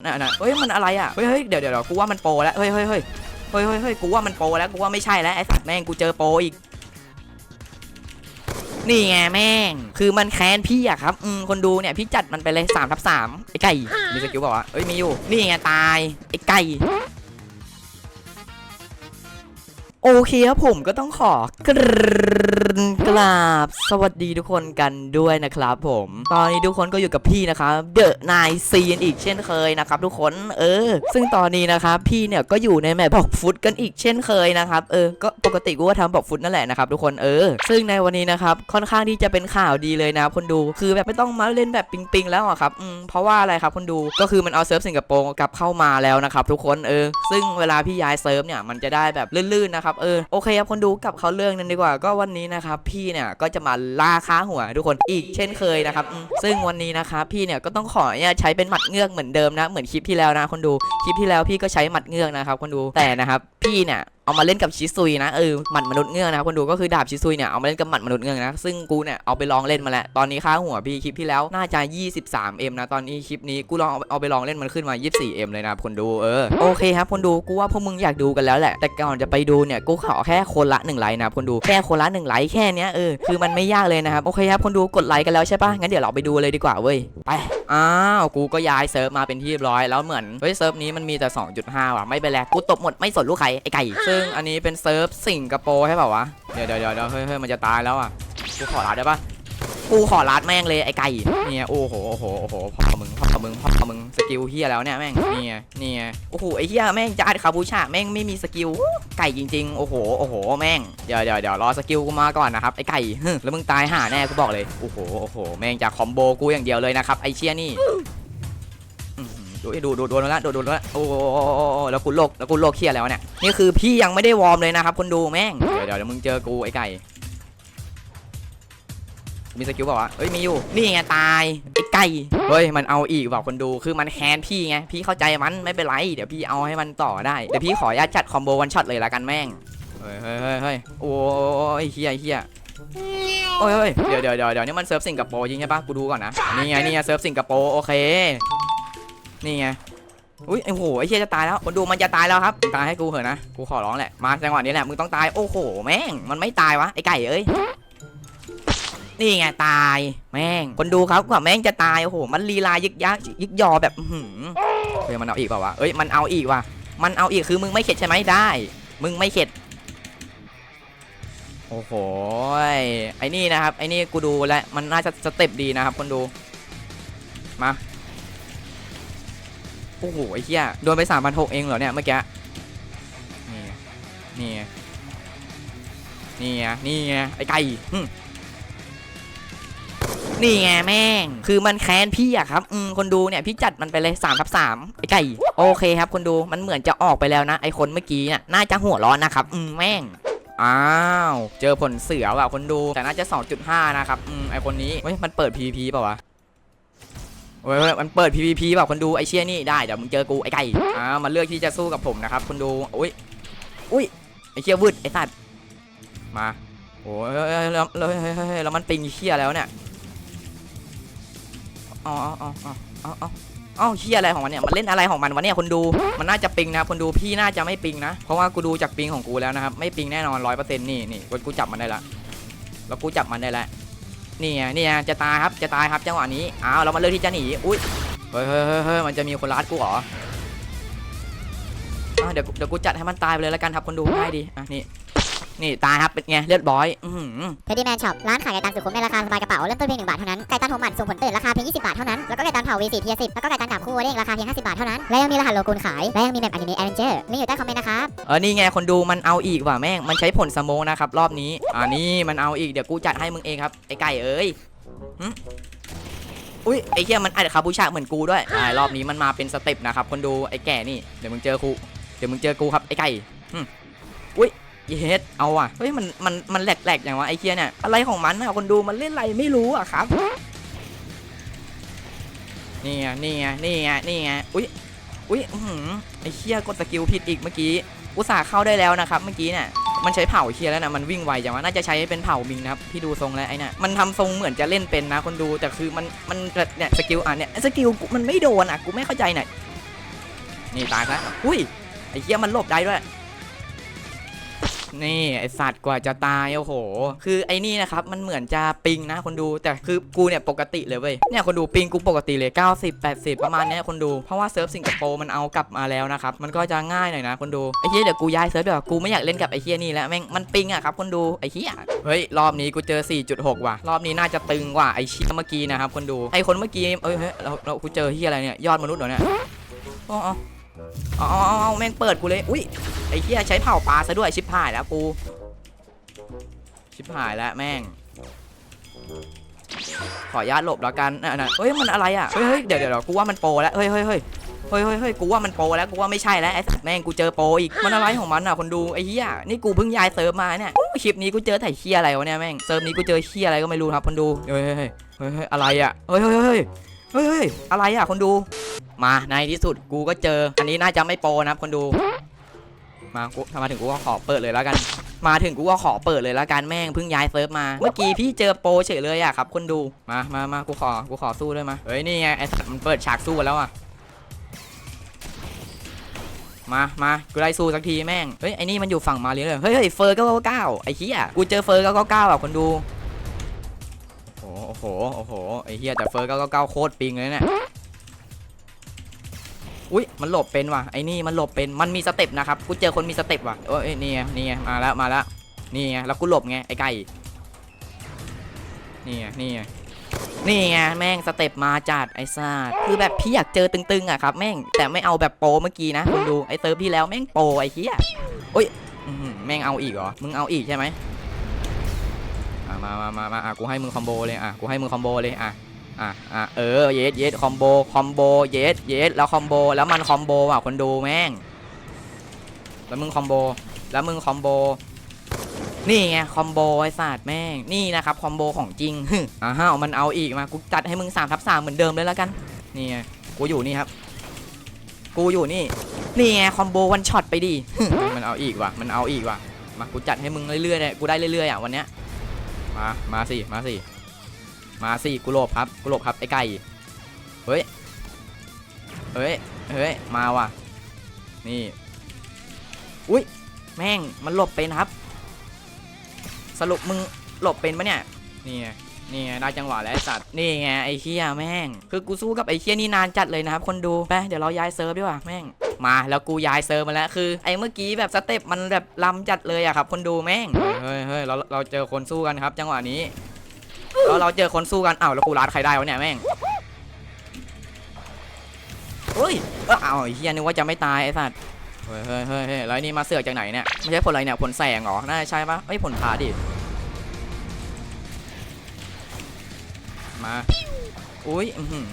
น่ะน่ะเฮ้ยมันอะไรอะ เฮ้ยเฮ้ยเดี๋ยวเดี๋ยวกูว่ามันโปรแล้ว เฮ้ยเฮ้ยเฮ้ยเฮ้ยเฮ้ยเฮ้ยกูว่ามันโปรแล้ว กูว่าไม่ใช่แล้วไอ้สัตว์แม่งกูเจอโปรอีก นี่ไงแม่ง คือมันแค้นพี่อะครับ อืมคนดูเนี่ยพี่จัดมันไปเลย3ทับ3ไอ้ไก่ มีสกิลบอกว่าเอ้ยมีอยู่ นี่ไงตาย ไอ้ไก่โอเคครับผมก็ต้องขอกร กราบสวัสดีทุกคนกันด้วยนะครับผม ตอนนี้ทุกคนก็อยู่กับพี่นะครับเดอะนายซีนอีกเช่นเคยนะครับทุกคนเออ ซึ่งตอนนี้นะครับพี่เนี่ยก็อยู่ในแมปบอกฟุตกันอีกเช่นเคยนะครับเออก็ปกติกูก็ทำบอกฟุตนั่นแหละนะครับทุกคนเออ ซึ่งในวันนี้นะครับค่อนข้างที่จะเป็นข่าวดีเลยนะคนดูคือแบบไม่ต้องมาเล่นแบบปิงๆแล้วอะครับอืมเพราะว่าอะไรครับคนดูก็คือมันเอาเซิร์ฟสิงคโปร์กลับเข้ามาแล้วนะครับทุกคนเออ ซึ่งเวลาพี่ย้ายเซิร์ฟเนี่ยมันจะได้แบบลื่นๆนะครับเออโอเคครับคนดูกลับเขาเรื่องนั้นดีกว่าก็วันนี้นะครับพี่เนี่ยก็จะมาล่าค้าหัวทุกคนอีกเช่นเคยนะครับซึ่งวันนี้นะครับพี่เนี่ยก็ต้องขอเนี่ยใช้เป็นหมัดเงือกเหมือนเดิมนะเหมือนคลิปที่แล้วนะคนดูคลิปที่แล้วพี่ก็ใช้หมัดเงือกนะครับคนดูแต่นะครับพี่เนี่ย เอามาเล่นกับชิซุยนะเออหมัดมนุษย์เงือกนะคนดูก็คือดาบชิซุยเนี่ยเอามาเล่นกับหมัดมนุษย์เงือกนะซึ่งกูเนี่ยเอาไปลองเล่นมาแล้วตอนนี้ค่าหัวพี่คลิปที่แล้วน่าจะ 23M นะตอนนี้คลิปนี้กูลองเอาไปลองเล่นมันขึ้นมา 24M เลยนะคนดูเออโอเคครับคนดูกูว่าพวกมึงอยากดูกันแล้วแหละ แต่ก่อนจะไปดูเนี่ยกูขอแค่คนละ1ไลค์นะครับคนดูแค่คนละ1ไลค์แค่นี้เออคือมันไม่ยากเลยนะครับโอเคครับคนดูกดไลค์กันแล้วใช่ปะงั้นเดี๋ยวเราไปดูเลยดีกว่าเว้ยไปอ้าวกูก็ย้ายเซิร์ฟมาเป็นที่เรียบร้อยแล้วเหมือนเฮ้ยเซิร์ฟนี้มันมีแต่ 2.5 ว่ะไม่เป็นไรกูตบหมดไม่สนลูกใครไอ้ไก่ซึ่งอันนี้เป็นเซิร์ฟสิงคโปร์ใช่เปล่าวะ เดี๋ยวเดี๋ยวเดี๋ยวเฮ้ยเฮ้ยมันจะตายแล้วอะ กูขอลาดได้ปะกูขอลาดแม่งเลยไอ้ไก่ เนี่ยโอ้โหโอ้โหโอ้โหพ่อมึงพ่อมึงพ่อมึงสกิลเฮียแล้วเนี่ยแม่ง เนี่ไงนี่ไงโอ้โหไอ้เฮียแม่งจะอัดคาบูชาแม่งไม่มีสกิลไก่จริงๆ โอ้โหโอ้โหแม่ง เดี๋ยวเดี๋ยวเดี๋ยวรอสกิลกูมาก่อนนะครับไอ้ไก่แล้วมึงตายห่าแน่กูบอกเลย โอ้โหโอ้โหแม่งจะคอมโบกูอย่างเดียวเลยนะครับไอ้เชี่ยนี่ ดูดูดูโดนแล้วโดนโดนแล้วโอ้โหแล้วกูโลกแล้วกูโลกเฮียแล้วเนี่ยนี่คือพี่ยังไม่ได้วอร์มเลยนะครับคนดูแม่งเดี๋ยวเดี๋ยวเดี๋ยวมึงเจอกูไอ้ไก่มีสกิลบอกว่าวะเอ้ยมีอยู่ นี่ไงตายไอ้ไก่เฮ้ยมันเอาอีกบอกคนดูคือมันแค้นพี่ไงพี่เข้าใจมันไม่เป็นไรเดี๋ยวพี่เอาให้มันต่อได้เดี๋ยวพี่ขออนุญาตจัดคอมโบวันช็อตเลยละกันแม่งเฮ้ยเฮ้ยเฮ้ยเฮ้โอ้ยเฮียเฮียโอ้ยเดี๋ยวเดี๋ยวเดี๋ยวเดี๋ยวนี่มันเซิร์ฟสิงคโปร์จริงใช่ปะกูดูก่อนนะนี่ไงนี่ไงเซิร์ฟสิงคโปร์โอเค นี่ไงอุ้ยไอ้โหไอ้เฮียจะตายแล้วคนดูมันจะตายแล้วครับตายให้กูเถอะนะกูขอร้องแหละมาจังหวะนี้แหละมึงต้องตายโอ้โหแม่งมันไม่ตายวะไอ้ไก่เอ้ยนี่ไงตายแม่งคนดูครับกว่าแม่งจะตายโอ้โหมันลีลายึกยักยึกยอแบบอื้อหือเฮ้ยมันเอาอีกเปล่าวะเอ้ยมันเอาอีกว่ะมันเอาอีกคือมึงไม่เข็ดใช่ไหมได้ มึงไม่เข็ดโอ้โหไอ้นี่นะครับไอ้นี่กูดูแล้วมันน่าจะสเต็ปดีนะครับคนดูมา โอ้โหไอ้เหี้ยโดนไปสามพันหกเองเหรอเนี่ยเมื่อกี้ นี่ไงนี่ไงนี่ไงนี่ไอ้ไก่หึนี่ไงแม่ง คือมันแค้นพี่อะครับ อืม คนดูเนี่ย พี่จัดมันไปเลย3ทับ3ไอ้ไก่ โอเคครับ คนดู มันเหมือนจะออกไปแล้วนะ ไอ้คนเมื่อกี้น่ะ น่าจะหัวร้อนนะครับ อืม แม่ง อ้าว เจอผลเสือว่ะคนดู แต่น่าจะ 2.5 นะครับ อืม ไอคนนี้ เฮ้ย มันเปิด PVP เปล่าวะ เฮ้ยมันเปิด PVP เปล่าคนดูไอเชี่ยนี่ได้เดี๋ยวมึงเจอกูไอไก่อ่ามันเลือกที่จะสู้กับผมนะครับคนดูอุ้ยอุ้ยไอเชี่ยวืดไอสัตว์มาโอ้ยแล้วแล้วแล้วมันปิงเชี่ยแล้วเนี่ยอ๋ออ๋ออ๋ออ๋ออ๋อเฮียอะไรของมันเนี่ยมันเล่นอะไรของมันวะเนี่ยคนดูมันน่าจะปิงนะคนดูพี่น่าจะไม่ปิงนะ เพราะว่ากูดูจากปิงของกูแล้วนะครับไม่ปิงแน่นอนร้อยเปอร์เซ็นต์นี่นี่กูจับมันได้ละแล้วกูจับมันได้และ นี่ไงนี่ไงจะตายครับจะตายครับจังหวะนี้อ้าวเรามาเลือกที่จะหนีอุ้ยเฮ้ยเฮ้ยเฮ้ยเฮ้ยมันจะมีคนรัดกูเหรอเดี๋ยวกูเดี๋ยวกูจัดให้มันตายไปเลยแล้วกันครับคนดูง่ายดีอะนี่ นี่ตายครับเป็นไงเรียบร้อยอือหือเทดดี้แมนช็อปร้านขายไก่ตันสุขุมในราคาสบายกระเป๋า เริ่มต้นเพียงหนึ่งบาทเท่านั้น ไก่ตันหัวหมันส่งผลตื่นราคาเพียง20 บาทเท่านั้น แล้วก็ไก่ตันเผา V4 เทียร์10แล้วก็ไก่ตันดาบคู่เด้งราคาเพียง50 บาทเท่านั้น และยังมีรหัสโลกุลขาย และยังมีแมปอนิเมะแอเวนเจอร์ลิงก์อยู่ใต้คอมเมนต์นะครับ เออนี่ไงคนดูมันเอาอีกว่ะแม่งมันใช้ผลสโมกนะครับรอบนี้อ่านี่มันเอาอีกเดี๋ยวกูจัดให้มึงเองครับไอ้ไก่เอ้ยหึอุ้ยไอ้เหี้ยมันอัดคาบูชาเหมือนกูด้วยอ่ารอบนี้มันมาเป็นสเต็ปนะครับคนดูไอ้แก่นี่เดี๋ยวมึงเจอกูเดี๋ยวมึงเจอกูครับไอ้ไก่หึอุ้ย เยสเอาว่ะเฮ้ยมันมันมันแหลกๆอย่างวะไอ้เหี้ยเนี่ยอะไรของมันอะคนดูมันเล่นอะไรไม่รู้อะครับนี่ไงนี่ไงนี่ไงนี่ไงอุ้ยอุ้ยอื้อหือไอ้เชี่ยกดสกิลผิดอีกเมื่อกี้อุตส่าห์เข้าได้แล้วนะครับเมื่อกี้เนี่ยมันใช้เผาเชียร์แล้วนะมันวิ่งไวจังวะน่าจะใช้เป็นเผามิงนะครับพี่ดูทรงแล้วไอ้เนี่ยมันทำทรงเหมือนจะเล่นเป็นนะคนดูแต่คือมันมันเนี่ยสกิลอะเนี่ยสกิลกูมันไม่โดนอะกูไม่เข้าใจเนี่ยนี่ตายแล้วอุ้ยไอ้เหี้ยมันหลบได้ด้วย นี่ไอสัตว์กว่าจะตายโอ้โห คือไอ้นี่นะครับมันเหมือนจะปิงนะคนดูแต่คือกูเนี่ยปกติเลยเว้ยเนี่ยคนดูปิงกูปกติเลย 90 80 ประมาณเนี้ยคนดูเพราะว่าเซิร์ฟสิงคโปร์มันเอากลับมาแล้วนะครับมันก็จะง่ายหน่อยนะคนดูไอ้เหี้ยเดี๋ยวกูย้ายเซิร์ฟเดี๋ยวกูไม่อยากเล่นกับไอ้เหี้ยนี่แล้วแม่งมันปิงอะครับคนดูไอ้เหี้ยเฮ้ยรอบนี้กูเจอ 4.6 ว่ะ รอบนี้น่าจะตึงกว่าไอ้เชี่ยเมื่อกี้นะครับคนดูไอ้คนเมื่อกี้เอ้ยเฮ้ยเราเรากูเจอเหี้ยอะไรเนี่ยยอดมนุษย์เหรอเนี่ยอ๋อ อ๋ออ๋อแม่งเปิดกูเลย อุ้ยไอ้เหี้ยใช้เผาปลาซะด้วยชิบหายแล้วกู ชิบหายแล้วแม่ง ขออนุญาตหลบแล้วกันน่ะน่ะเฮ้ยมันอะไรอะ เฮ้ยเฮ้ยเดี๋ยวเดี๋ยวกูว่ามันโปรแล้ว เฮ้ยเฮ้ยเฮ้ยเฮ้ยเฮ้ยเฮ้ยกูว่ามันโปรแล้ว กูว่าไม่ใช่แล้วไอ้สัตว์แม่งกูเจอโปรอีก มันอะไรของมันอะคนดูไอ้เหี้ย นี่กูเพิ่งย้ายเซิร์ฟมาเนี่ยโอ้คลิปนี้กูเจอแต่เหี้ยอะไรวะเนี่ยแม่ง เซิร์ฟนี้กูเจอเหี้ยอะไรก็ไม่รู้ครับคนดู เฮ้ยเฮ้ยเฮ้ยเฮ้ยอะไรอะ เฮ้ยเฮ้ยเฮ้ยเฮ้ยอะไรอะคนดู มาในที่สุดกูก็เจอ อันนี้น่าจะไม่โปรนะครับคนดู มากูทำมาถึงกูก็ขอเปิดเลยแล้วกัน มาถึงกูก็ขอเปิดเลยและกันแม่งเพิ่งย้ายเซิร์ฟมา เมื่อกี้พี่เจอโปรเฉยเลยอะครับ คนดูมามามากูขอกูขอสู้ด้วยมาเฮ้ยนี่ไงไอสัตว์มันเปิดฉากสู้แล้วอะมามากูได้สู้สักทีแม่ง เฮ้ย ไอนี่มันอยู่ฝั่งมาเลยเลย เฮ้ย เฟอร์เก้าเก้าไอเฮียกูเจอเฟอร์เก้าเก้าอะคนดู โอ้โห โอ้โหไอเฮียแต่เฟอร์เก้าเก้าโคตรปิงเลยเนี่ย อุ้ยมันหลบเป็นว่ะไอ้นี่มันหลบเป็นมันมีสเต็ปนะครับกูเจอคนมีสเต็ปว่ะเอ้ยนี่ไงนี่ไงมาแล้วมาแล้วนี่ไงแล้วกูหลบไงไอ้ไก่นี่ไงนี่ไงนี่ไงแม่งสเต็ปมาจัดไอ้ซ่าคือแบบพี่อยากเจอตึงๆอะครับแม่งแต่ไม่เอาแบบโปรเมื่อกี้นะคุณดูไอ้เซิร์ฟพี่แล้วแม่งโปรไอ้เหี้ยโอ้ยแม่งเอาอีกเหรอมึงเอาอีกใช่ไหมมามามามาอะกูให้มึงคอมโบเลยอะกูให้มึงคอมโบเลยอะ อะอะเออเยสเยสคอมโบคอมโบเยสเยสแล้วคอมโบแล้วมันคอมโบอะคนดูแม่งแล้วมึงคอมโบแล้วมึงคอมโบนี่ไงคอมโบไอ้ศาสตร์แม่งนี่นะครับคอมโบของจริงฮึอ่าฮะมันเอาอีกมากูจัดให้มึง3ทับ3เหมือนเดิมเลยแล้วกันนี่ไงกูอยู่นี่ครับกูอยู่นี่นี่ไงคอมโบวันช็อตไปดิมันเอาอีกว่ะมันเอาอีกว่ะมากูจัดให้มึงเรื่อยๆเลยกูได้เรื่อยๆอะวันเนี้ยมามาสิมาสิ มาสิกูหลบครับกูหลบครับไอ้ไก่เฮ้ยเฮ้ยเฮ้ยมาว่ะนี่อุ้ยแม่งมันหลบเป็นครับ สรุปมึงหลบเป็นปะเนี่ยนี่ไงนี่ไงได้จังหวะแล้วสัตว์นี่ไงไอ้เคียแม่ง คือกูสู้กับไอ้เคียนี่นานจัดเลยนะครับคนดูไปเดี๋ยวเราย้ายเซิร์ฟดีกว่าแม่งมาแล้วกูย้ายเซิร์ฟมาแล้วคือไอ้เมื่อกี้แบบสเต็ปมันแบบลำจัดเลยอะครับ คนดูแม่งเฮ้ยเฮ้ยเราเราเจอคนสู้กันครับ จังหวะนี้ แล้วเราเจอคนสู้กันอ้าวแล้วกูรัดใครได้วะเนี่ยแม่งเฮ้ยเอออ้าวเฮียนึกว่าจะไม่ตายไอ้สัตว์เฮ้ยเฮ้ยเฮ้ยแล้วนี่มาเสือกจากไหนเนี่ยไม่ใช่ผลอะไรเนี่ยผลแสงเหรอน่าจะใช่ปะไม่ผลพาดิมาอุ้ย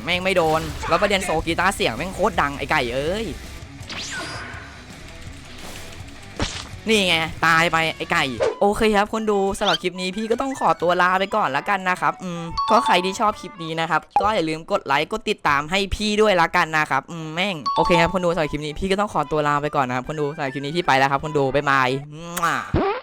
แม่งไม่โดนแล้วประเด็นโซกีตาร์เสียงแม่งโคตรดังไอ้ไก่เอ้ย นี่ไงตายไปไอ้ไก่ โอเคครับคนดูสำหรับคลิปนี้พี่ก็ต้องขอตัวลาไปก่อนละกันนะครับอืมก็ใครที่ชอบคลิปนี้นะครับก็อย่าลืมกดไลค์กดติดตามให้พี่ด้วยละกันนะครับอืมแม่งโอเคครับคนดูสำหรับคลิปนี้พี่ก็ต้องขอตัวลาไปก่อนนะครับคนดูสำหรับคลิปนี้พี่ไปแล้วครับคนดูบ๊ายบาย